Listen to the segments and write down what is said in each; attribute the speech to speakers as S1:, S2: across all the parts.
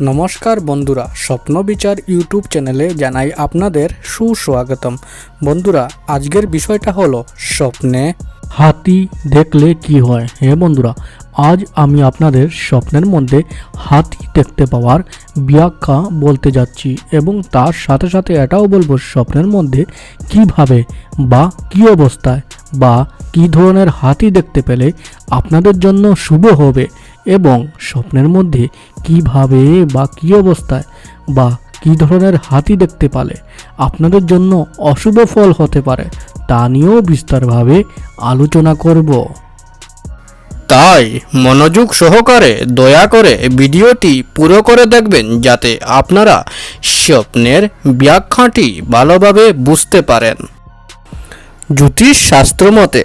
S1: নমস্কার বন্ধুরা, স্বপ্ন বিচার ইউটিউব চ্যানেলে জানাই আপনাদের সুস্বাগতম। বন্ধুরা, আজকের বিষয়টা হলো স্বপ্নে
S2: হাতি দেখলে কি হয়? হ্যাঁ বন্ধুরা, আজ আমি আপনাদের স্বপ্নের মধ্যে হাতি দেখতে পাওয়ার ব্যাখ্যা বলতে যাচ্ছি এবং তার সাথে সাথে এটাও বলব স্বপ্নের মধ্যে কীভাবে বা কি অবস্থায় বা কি ধরনের হাতি দেখতে পেলে আপনাদের জন্য শুভ হবে। এবং স্বপ্নের মধ্যে কীভাবে বা কি অবস্থায় বা কি ধরনের হাতি দেখতে পালে, আপনাদের জন্য অশুভ ফল হতে পারে, তা নিয়েও বিস্তারভাবে আলোচনা করব।
S1: তাই মনোযোগ সহকারে দয়া করে ভিডিওটি পুরো করে দেখবেন, যাতে আপনারা স্বপ্নের ব্যাখ্যাটি ভালোভাবে বুঝতে পারেন। জ্যোতিষ শাস্ত্র মতে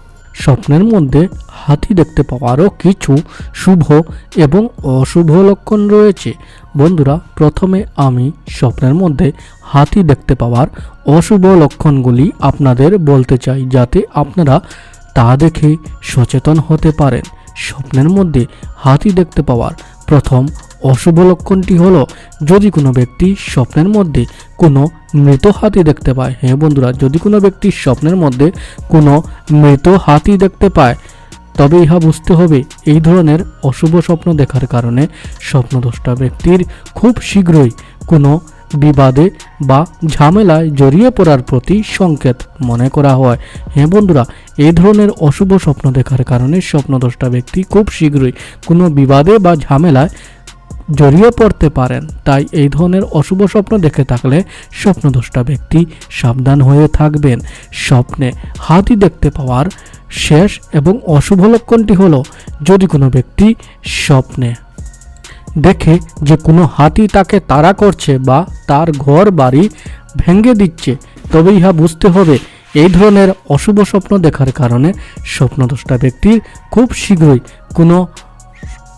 S2: স্বপ্নের মধ্যে হাতি দেখতে পাওয়ারও কিছু শুভ এবং অশুভ লক্ষণ রয়েছে। বন্ধুরা, প্রথমে আমি স্বপ্নের মধ্যে হাতি দেখতে পাওয়ার অশুভ লক্ষণগুলি আপনাদের বলতে চাই যাতে আপনারা তা দেখে সচেতন হতে পারেন। স্বপ্নের মধ্যে হাতি দেখতে পাওয়ার প্রথম অশুভ লক্ষণটি হলো, যদি কোনো ব্যক্তি স্বপ্নের মধ্যে কোনো মৃত হাতি দেখতে পায় হ্যাঁ বন্ধুরা, যদি কোনো ব্যক্তি স্বপ্নের মধ্যে কোনো মৃত হাতি দেখতে পায়, তবে ইহা বুঝতে হবে এই ধরনের অশুভ স্বপ্ন দেখার কারণে স্বপ্নদ্রষ্টা ব্যক্তির খুব শীঘ্রই কোনো বিবাদে বা ঝামেলায় জড়িয়ে পড়ার প্রতি সংকেত মনে করা হয়। হ্যাঁ বন্ধুরা, এই ধরনের অশুভ স্বপ্ন দেখার কারণে স্বপ্নদ্রষ্টা ব্যক্তি খুব শীঘ্রই কোনো বিবাদে বা ঝামেলায় জড়িয়ে পড়তে পারেন। তাই এই ধরনের অশুভ স্বপ্ন দেখে থাকলে স্বপ্নদ্রষ্টা ব্যক্তি সাবধান হয়ে থাকবেন। স্বপ্নে হাতি দেখতে পাওয়ার শেষ এবং অশুভ লক্ষণটি হলো যদি কোনো ব্যক্তি স্বপ্নে দেখে যে কোনো হাতি তাকে তাড়া করছে বা তার ঘর বাড়ি ভেঙে দিচ্ছে তবে ইহা বুঝতে হবে এই ধরনের অশুভ স্বপ্ন দেখার কারণে স্বপ্নদ্রষ্টা ব্যক্তির খুব শীঘ্রই কোনো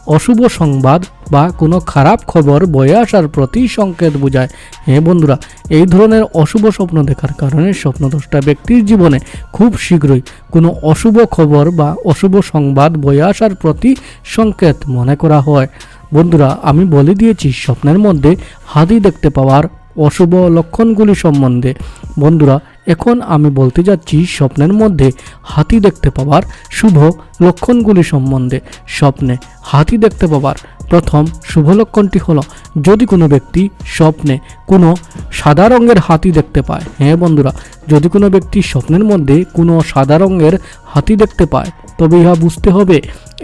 S2: অশুভ সংবাদ বা কোনো খারাপ খবর বয়ে আসার প্রতি সংকেত বোঝায়। হ্যাঁ বন্ধুরা, এই ধরনের অশুভ স্বপ্ন দেখার কারণে স্বপ্নদ্রষ্টা ব্যক্তির জীবনে খুব শীঘ্রই কোনো অশুভ খবর বা অশুভ সংবাদ বয়ে আসার প্রতি সংকেত মনে করা হয়। বন্ধুরা, আমি বলে দিয়েছি, স্বপ্নের মধ্যে হাতি দেখতে পাওয়ার অশুভ লক্ষণগুলি সম্বন্ধে। বন্ধুরা এখন আমি বলতে যাচ্ছি স্বপ্নের মধ্যে হাতি দেখতে পাওয়ার শুভ লক্ষণগুলি সম্বন্ধে। স্বপ্নে হাতি দেখতে পাওয়ার প্রথম শুভ লক্ষণটি হলো, যদি কোনো ব্যক্তি স্বপ্নে কোনো সাদা রঙের হাতি দেখতে পায় হ্যাঁ বন্ধুরা, যদি কোনো ব্যক্তি স্বপ্নের মধ্যে কোনো সাদা রঙের হাতি দেখতে পায় তবে ইহা বুঝতে হবে,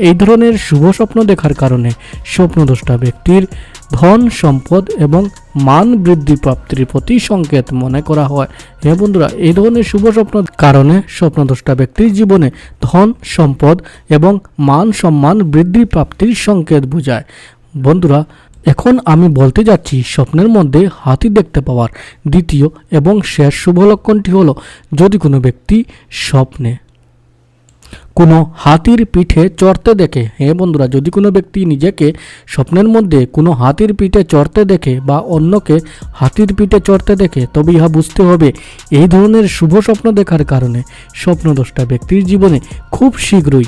S2: এই ধরনের শুভ স্বপ্ন দেখার কারণে। স্বপ্নদ্রষ্টা ব্যক্তির ধন, সম্পদ এবং মান বৃদ্ধি প্রাপ্তির প্রতি সংকেত মনে করা হয়। হ্যাঁ বন্ধুরা, এই ধরনের শুভ স্বপ্ন কারণে স্বপ্নদ্রষ্টা ব্যক্তির জীবনে ধন, সম্পদ এবং মান সম্মান বৃদ্ধি প্রাপ্তির সংকেত বোঝায়। বন্ধুরা, এখন আমি বলতে যাচ্ছি স্বপ্নের মধ্যে হাতি দেখতে পাওয়ার। দ্বিতীয় এবং শেষ শুভ লক্ষণটি হলো, যদি কোনো ব্যক্তি স্বপ্নে কোনো হাতির পিঠে চড়তে দেখে। হ্যাঁ বন্ধুরা, যদি কোনো ব্যক্তি নিজেকে স্বপ্নের মধ্যে কোনো হাতির পিঠে চড়তে দেখে বা অন্যকে হাতির পিঠে চড়তে দেখে তবে ইহা বুঝতে হবে এই ধরনের শুভ স্বপ্ন দেখার কারণে। স্বপ্নদ্রষ্টা ব্যক্তির জীবনে খুব শীঘ্রই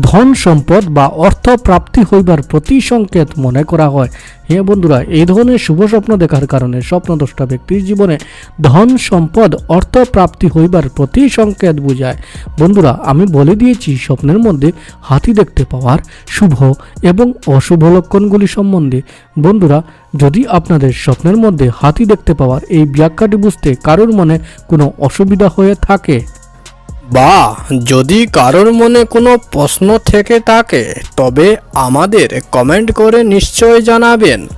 S2: ধন সম্পদ বা অর্থ প্রাপ্তি হইবার প্রতি সংকেত মনে করা হয়। হ্যাঁ বন্ধুরা, এই ধরনের শুভ স্বপ্ন দেখার কারণে স্বপ্নদ্রষ্টা ব্যক্তির জীবনে ধন সম্পদ, অর্থ প্রাপ্তি হইবার প্রতি সংকেত বোঝায়। বন্ধুরা, আমি বলে দিয়েছি, স্বপ্নের মধ্যে হাতি দেখতে পাওয়ার শুভ এবং অশুভ লক্ষণগুলি সম্বন্ধে। বন্ধুরা, যদি আপনাদের স্বপ্নের মধ্যে হাতি দেখতে পাওয়ার এই ব্যাখ্যাটি বুঝতে কারোর মনে কোনো অসুবিধা হয়ে থাকে?
S1: বা যদি কারোর মনে কোনো প্রশ্ন থেকে থাকে, তবে আমাদের কমেন্ট করে নিশ্চয় জানাবেন।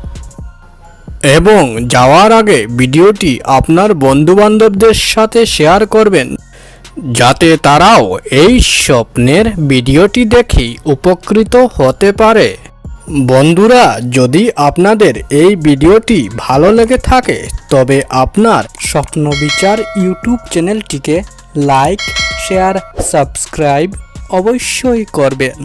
S1: এবং যাওয়ার আগে ভিডিওটি আপনার বন্ধুবান্ধবদের সাথে শেয়ার করবেন, যাতে তারাও এই স্বপ্নের ভিডিওটি দেখেই উপকৃত হতে পারে। বন্ধুরা, যদি আপনাদের এই ভিডিওটি ভালো লেগে থাকে, তবে আপনার স্বপ্ন বিচার ইউটিউব চ্যানেলটিকে লাইক শেয়ার সাবস্ক্রাইব অবশ্যই করবেন।